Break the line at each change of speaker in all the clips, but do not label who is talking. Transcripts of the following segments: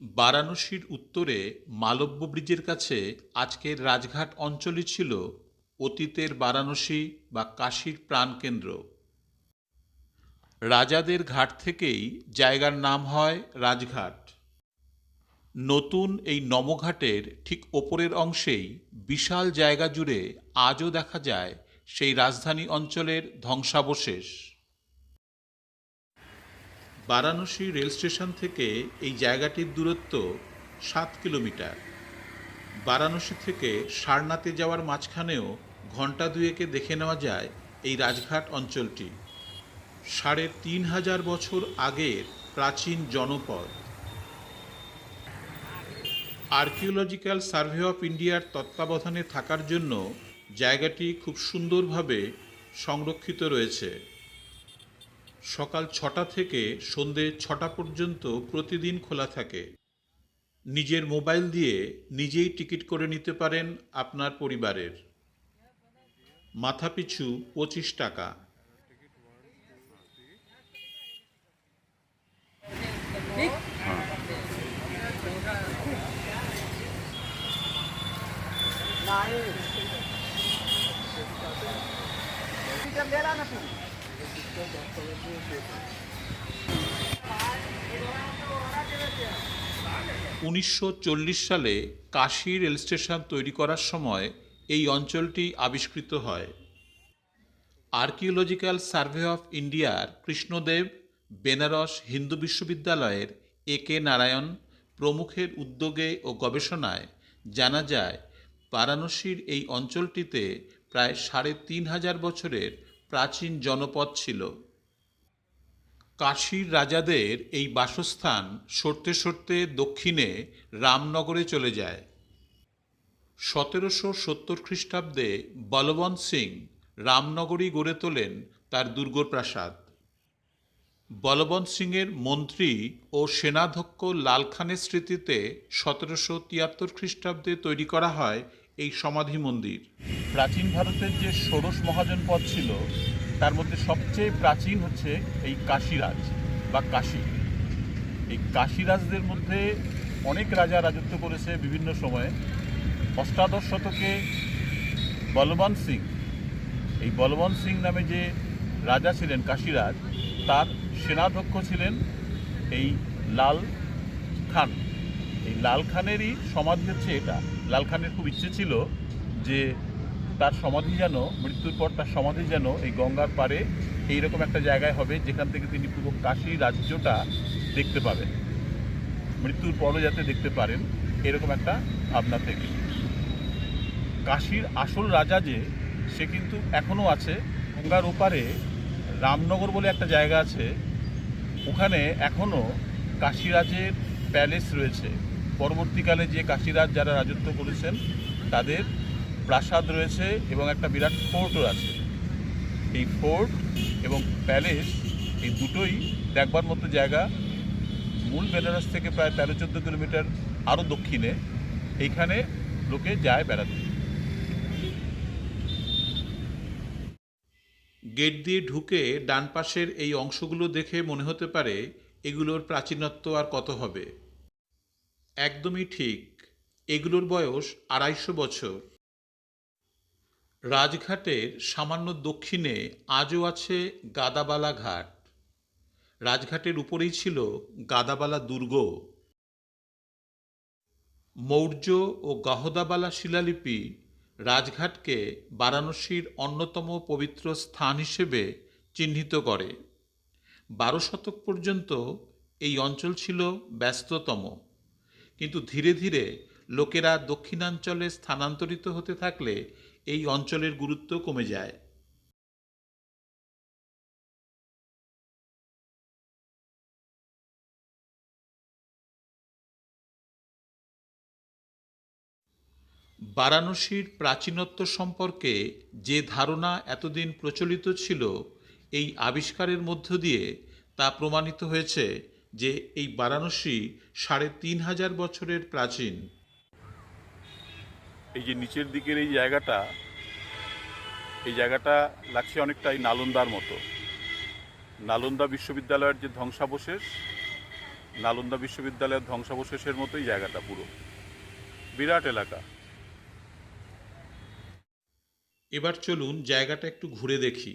বারাণসীর উত্তরে মালব্য ব্রিজের কাছে আজকের রাজঘাট অঞ্চলই ছিল অতীতের বারাণসী বা কাশীর প্রাণকেন্দ্র রাজাদের ঘাট থেকেই জায়গার নাম হয় রাজঘাট। নতুন এই নমঘাটের ঠিক ওপরের অংশেই বিশাল জায়গা জুড়ে আজও দেখা যায় সেই রাজধানী অঞ্চলের ধ্বংসাবশেষ। বারাণসী রেল স্টেশন থেকে এই জায়গাটির দূরত্ব সাত কিলোমিটার। বারাণসী থেকে সারনাথে যাওয়ার মাঝখানেও ঘণ্টা দুয়েকে দেখে নেওয়া যায় এই রাজঘাট অঞ্চলটি। সাড়ে তিন হাজার বছর আগের প্রাচীন জনপদ। আর্কিওলজিক্যাল সার্ভে অফ ইন্ডিয়ার তত্ত্বাবধানে থাকার জন্য জায়গাটি খুব সুন্দরভাবে সংরক্ষিত রয়েছে। সকাল ছটা থেকে সন্ধে ছটা পর্যন্ত প্রতিদিন খোলা থাকে। নিজের মোবাইল দিয়ে নিজেই টিকিট করে নিতে পারেন আপনার পরিবারের। মাথাপিছু পঁচিশ টাকা। উনিশশো চল্লিশ সালে কাশী রেল স্টেশন তৈরি করার সময় এই অঞ্চলটি আবিষ্কৃত হয়। আর্কিওলজিক্যাল সার্ভে অফ ইন্ডিয়ার কৃষ্ণদেব বেনারস হিন্দু বিশ্ববিদ্যালয়ের এ কে নারায়ণ প্রমুখের উদ্যোগে ও গবেষণায় জানা যায়, বারাণসীর এই অঞ্চলটিতে প্রায় সাড়ে তিন হাজার বছরের প্রাচীন জনপদ ছিল। কাশীর রাজাদের এই বাসস্থান সরতে সরতে দক্ষিণে রামনগরে চলে যায়। সতেরোশো সত্তর খ্রিস্টাব্দে বলবন্ত সিং রামনগরী গড়ে তোলেন তার দুর্গপ্রাসাদ। বলবন্ত সিংয়ের মন্ত্রী ও সেনাধ্যক্ষ লালখানের স্মৃতিতে সতেরোশো তিয়াত্তর খ্রিস্টাব্দে তৈরি করা হয় এই সমাধি মন্দির। প্রাচীন ভারতের যে ষোড়শ মহাজন মহাজনপদ ছিল, তার মধ্যে সবচেয়ে প্রাচীন হচ্ছে এই কাশীরাজ বা কাশী। এই কাশীরাজদের মধ্যে অনেক রাজা রাজত্ব করেছে বিভিন্ন সময়ে। অষ্টাদশ শতকে বলবান সিং, এই বলবান সিং নামে যে রাজা ছিলেন কাশীরাজ, তার সেনাধ্যক্ষ ছিলেন এই লাল খান। এই লাল খানেরই সমাধি হচ্ছে এটা। লাল খানের খুব ইচ্ছে ছিল যে তার সমাধি যেন, মৃত্যুর পর তার সমাধি যেন এই গঙ্গার পারে এইরকম একটা জায়গায় হবে যেখান থেকে তিনি পুরো কাশী রাজ্যটা দেখতে পাবেন। মৃত্যুর পরও যাতে দেখতে পারেন, এরকম একটা ভাবনা থেকে। কাশীর আসল রাজা যে, সে কিন্তু এখনও আছে। গঙ্গার ওপারে রামনগর বলে একটা জায়গা আছে। ওখানে এখনও কাশীরাজের প্যালেস রয়েছে। পরবর্তীকালে যে কাশীরাজ যারা রাজত্ব করেছেন, তাদের প্রাসাদ রয়েছে এবং একটা বিরাট ফোর্টও আছে। এই ফোর্ট এবং প্যালেস এই দুটোই দেখবার মতো জায়গা। মূল বেনারস থেকে প্রায় তেরো চোদ্দ কিলোমিটার আরও দক্ষিণে। এইখানে লোকে যায় বেড়াতে। গেট দিয়ে ঢুকে ডান পাশের এই অংশগুলো দেখে মনে হতে পারে এগুলোর প্রাচীনত্ব আর কত হবে। একদমই ঠিক। এগুলোর বয়স আড়াইশো বছর। রাজঘাটের সামান্য দক্ষিণে আজও আছে গাদাবালা ঘাট। রাজঘাটের উপরেই ছিল গাদাবালা দুর্গ। মৌর্য ও গাহদাবালা শিলালিপি রাজঘাটকে বারাণসীর অন্যতম পবিত্র স্থান হিসেবে চিহ্নিত করে। বারো শতক পর্যন্ত এই অঞ্চল ছিল ব্যস্ততম। কিন্তু ধীরে ধীরে লোকেরা দক্ষিণাঞ্চলে স্থানান্তরিত হতে থাকলে এই অঞ্চলের গুরুত্ব কমে যায়। বারাণসীর প্রাচীনত্ব সম্পর্কে যে ধারণা এতদিন প্রচলিত ছিল, এই আবিষ্কারের মধ্য দিয়ে তা প্রমাণিত হয়েছে যে এই বারাণসী সাড়ে তিন হাজার বছরের প্রাচীন।
এই যে নিচের দিকের এই জায়গাটা এই জায়গাটা লাগছে অনেকটা এই নালন্দার মতো। নালন্দা বিশ্ববিদ্যালয়ের যে ধ্বংসাবশেষ নালন্দা বিশ্ববিদ্যালয়ের ধ্বংসাবশেষের মতোই জায়গাটা পুরো। বিরাট এলাকা।
এবার চলুন জায়গাটা একটু ঘুরে দেখি।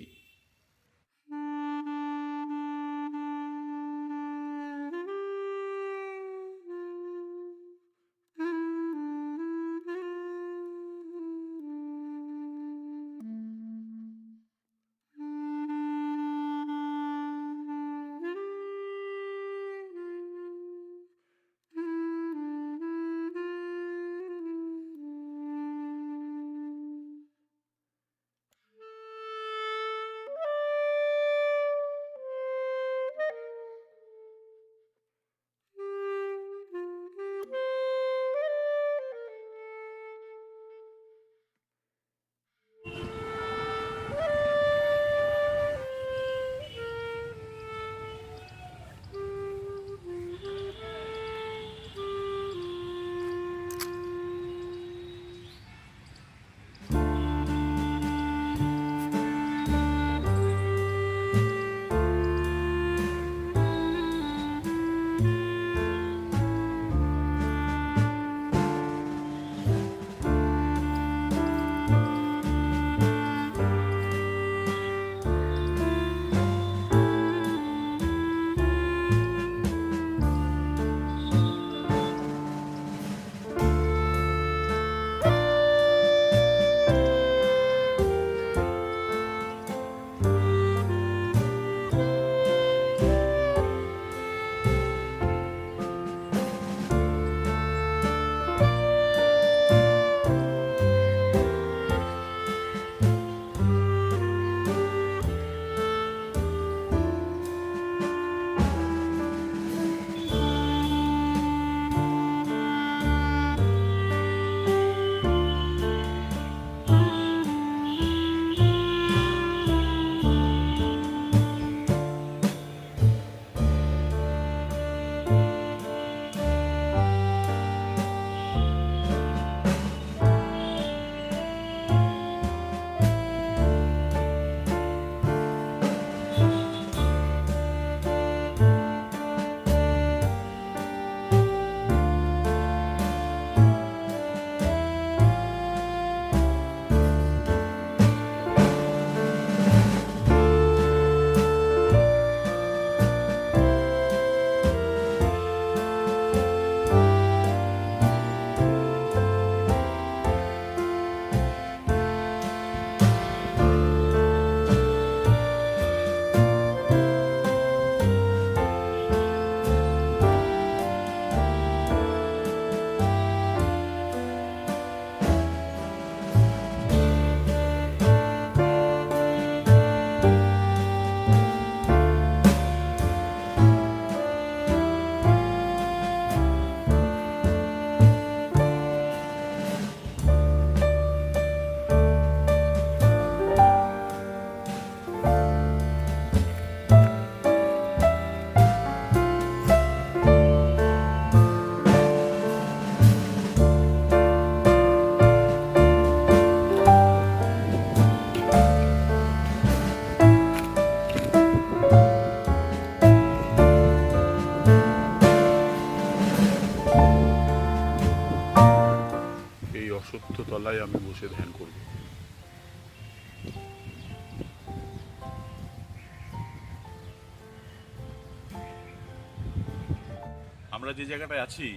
আমরা যে জায়গাটায় আছি,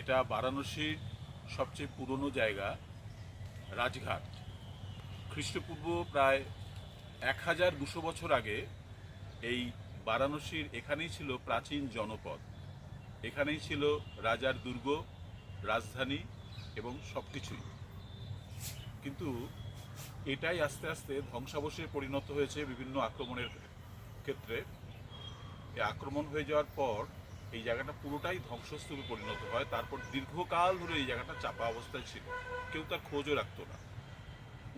এটা বারাণসীর সবচেয়ে পুরনো জায়গা, রাজঘাট। খ্রিস্টপূর্ব প্রায় এক হাজার দুশো বছর আগে এই বারাণসীর এখানেই ছিল প্রাচীন জনপদ। এখানেই ছিল রাজার দুর্গ, রাজধানী এবং সব কিছুই কিন্তু এটাই আস্তে আস্তে ধ্বংসাবশে পরিণত হয়েছে বিভিন্ন আক্রমণের ক্ষেত্রে। আক্রমণ হয়ে যাওয়ার পর এই জায়গাটা পুরোটাই ধ্বংসস্তূপে পরিণত হয়। তারপর দীর্ঘকাল ধরে এই জায়গাটা চাপা অবস্থায় ছিল। কেউ তার খোঁজও রাখতো না।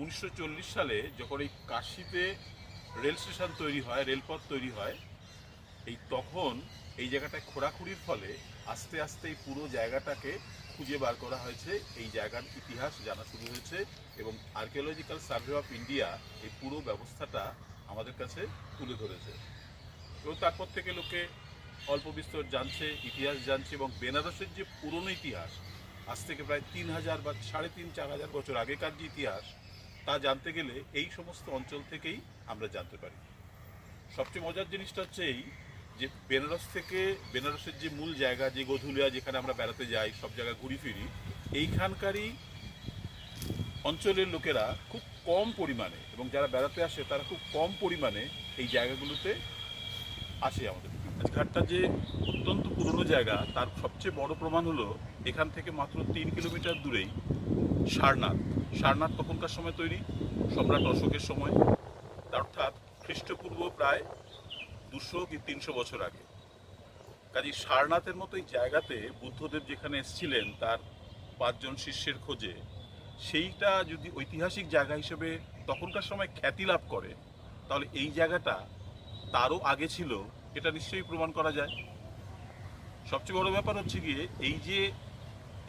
উনিশশো চল্লিশ সালে যখন এই কাশিতে রেল স্টেশন তৈরি হয়, রেলপথ তৈরি হয়, এই তখন এই জায়গাটায় খোঁড়াখুড়ির ফলে আস্তে আস্তে এই পুরো জায়গাটাকে খুঁজে বার করা হয়েছে। এই জায়গার ইতিহাস জানা শুরু হয়েছে এবং আর্কিওলজিক্যাল সার্ভে অফ ইন্ডিয়া এই পুরো ব্যবস্থাটা আমাদের কাছে তুলে ধরেছে। এবং তারপর থেকে লোকে অল্প বিস্তর জানছে, ইতিহাস জানছে এবং বেনারসের যে পুরনো ইতিহাস, আজ থেকে প্রায় তিন হাজার বা সাড়ে তিন, চার হাজার বছর আগেকার যে ইতিহাস, তা জানতে গেলে এই সমস্ত অঞ্চল থেকেই আমরা জানতে পারি। সবচেয়ে মজার জিনিসটা হচ্ছে এই যে বেনারস থেকে বেনারসের যে মূল জায়গা, যে গধুলিয়া যেখানে আমরা বেড়াতে যাই, সব জায়গায় ঘুরি ফিরি, এইখানকারই অঞ্চলের লোকেরা খুব কম পরিমাণে এবং যারা বেড়াতে আসে তারা খুব কম পরিমাণে এই জায়গাগুলোতে আসে আমাদের ঘাটটা যে অত্যন্ত পুরনো জায়গা, তার সবচেয়ে বড় প্রমাণ হলো এখান থেকে মাত্র তিন কিলোমিটার দূরেই সারনাথ। সারনাথ তখনকার সময় তৈরি, সম্রাট অশোকের সময়। অর্থাৎ খ্রিস্টপূর্ব প্রায় দুশো কি তিনশো বছর আগে। কাজী সারনাথের মতো এই জায়গাতে বুদ্ধদেব যেখানে এসেছিলেন, তার পাঁচজন শিষ্যের খোঁজে, সেইটা যদি ঐতিহাসিক জায়গা হিসেবে তখনকার সময় খ্যাতি লাভ করে, তাহলে এই জায়গাটা তারও আগে ছিল এটা নিশ্চয়ই প্রমাণ করা যায়। সবচেয়ে বড় ব্যাপার হচ্ছে গিয়ে, এই যে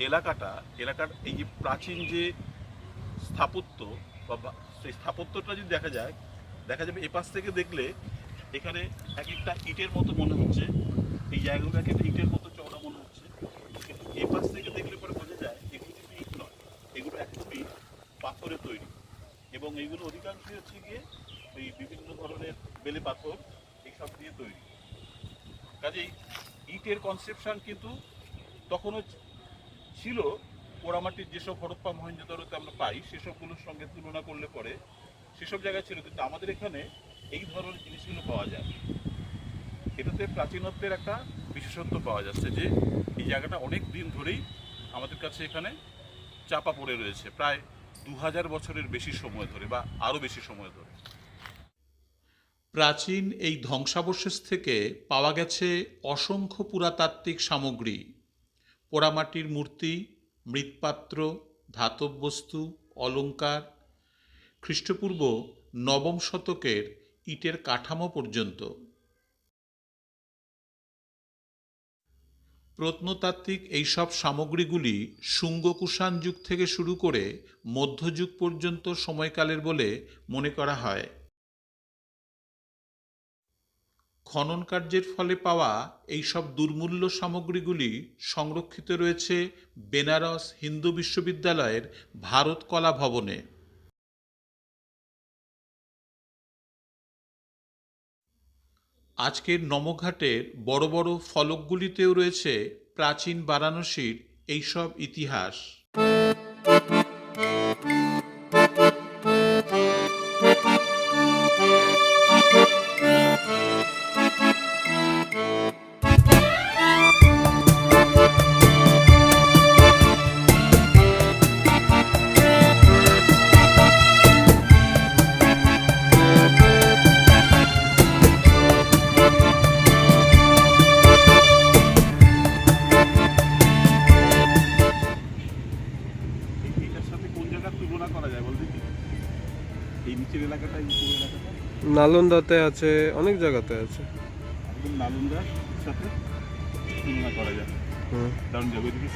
এলাকাটা, এলাকার এই যে প্রাচীন যে স্থাপত্য বা সেই স্থাপত্যটা যদি দেখা যায়, দেখা যাবে এপাশ থেকে দেখলে এখানে এক একটা ইটের মতো মনে হচ্ছে। এই জায়গাগুলো এক একটা ইটের মতো চওড়া মনে হচ্ছে। কিন্তু এপাশ থেকে দেখলে পরে বোঝা যায়, এগুলো কিন্তু ইট নয়। এগুলো একদমই পাথরে তৈরি। এবং এইগুলো অধিকাংশই হচ্ছে গিয়ে এই বিভিন্ন ধরনের বেলে পাথর এইসব দিয়ে তৈরি। কাজেই ইটের কনসেপশন কিন্তু তখনও ছিল। পোড়ামাটির যেসব হরপ্পা মহেঞ্জোদারোতে আমরা পাই, সেসবগুলোর সঙ্গে তুলনা করলে পরে সেসব জায়গায় ছিল। কিন্তু আমাদের এখানে এই ধরনের জিনিসগুলো পাওয়া যায়। এটাতে প্রাচীনত্বের একটা বিশেষত্ব পাওয়া যাচ্ছে যে, এই জায়গাটা অনেক দিন ধরেই আমাদের কাছে এখানে চাপা পড়ে রয়েছে। প্রায় দু হাজার বছরের বেশি সময় ধরে বা আরও বেশি সময় ধরে।
প্রাচীন এই ধ্বংসাবশেষ থেকে পাওয়া গেছে অসংখ্য পুরাতাত্ত্বিক সামগ্রী। পোড়ামাটির মূর্তি, মৃৎপাত্র, ধাতব বস্তু অলঙ্কার খ্রিস্টপূর্ব নবম শতকের ইটের কাঠামো পর্যন্ত। প্রত্নতাত্ত্বিক এইসব সামগ্রীগুলি শুঙ্গ কুষাণ যুগ থেকে শুরু করে মধ্যযুগ পর্যন্ত সময়কালের বলে মনে করা হয়। খনন কার্যের ফলে পাওয়া এইসব দুর্মূল্য সামগ্রীগুলি সংরক্ষিত রয়েছে বেনারস হিন্দু বিশ্ববিদ্যালয়ের ভারত কলা ভবনে। আজকের নমঘাটের বড় বড় ফলকগুলিতেও রয়েছে প্রাচীন বারাণসীর এইসব ইতিহাস।
নালন্দাতে আছে অনেক জায়গাতে আছে।
একদম নালন্দার সাথে তুলনা করা যায়।
হুম।
কারণ জগদীশ